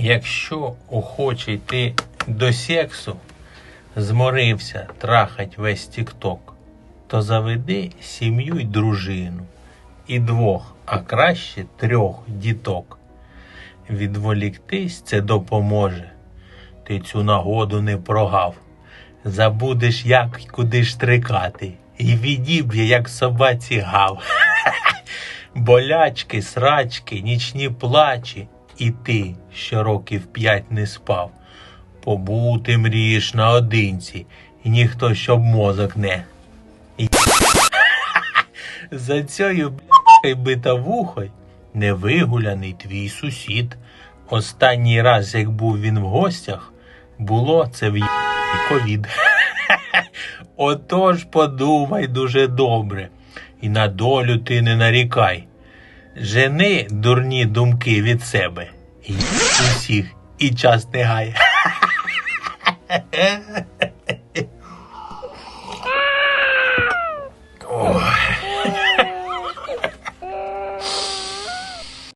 Якщо охочий ти до сексу, зморився трахать весь тікток, то заведи сім'ю й дружину, і двох, а краще трьох діток. Відволіктись це допоможе. Ти цю нагоду не прогав. Забудеш, як й куди штрикати, і відіб'є, як собаці гав. Болячки, срачки, нічні плачі, і ти, що років п'ять не спав. Побути мрієш наодинці, і ніхто щоб мозок не. За цією б***й битавухой невигуляний твій сусід. Останній раз, як був він в гостях, було це в ковід. Отож подумай дуже добре, і на долю ти не нарікай. Жени дурні думки від себе. І усіх, і час не гай.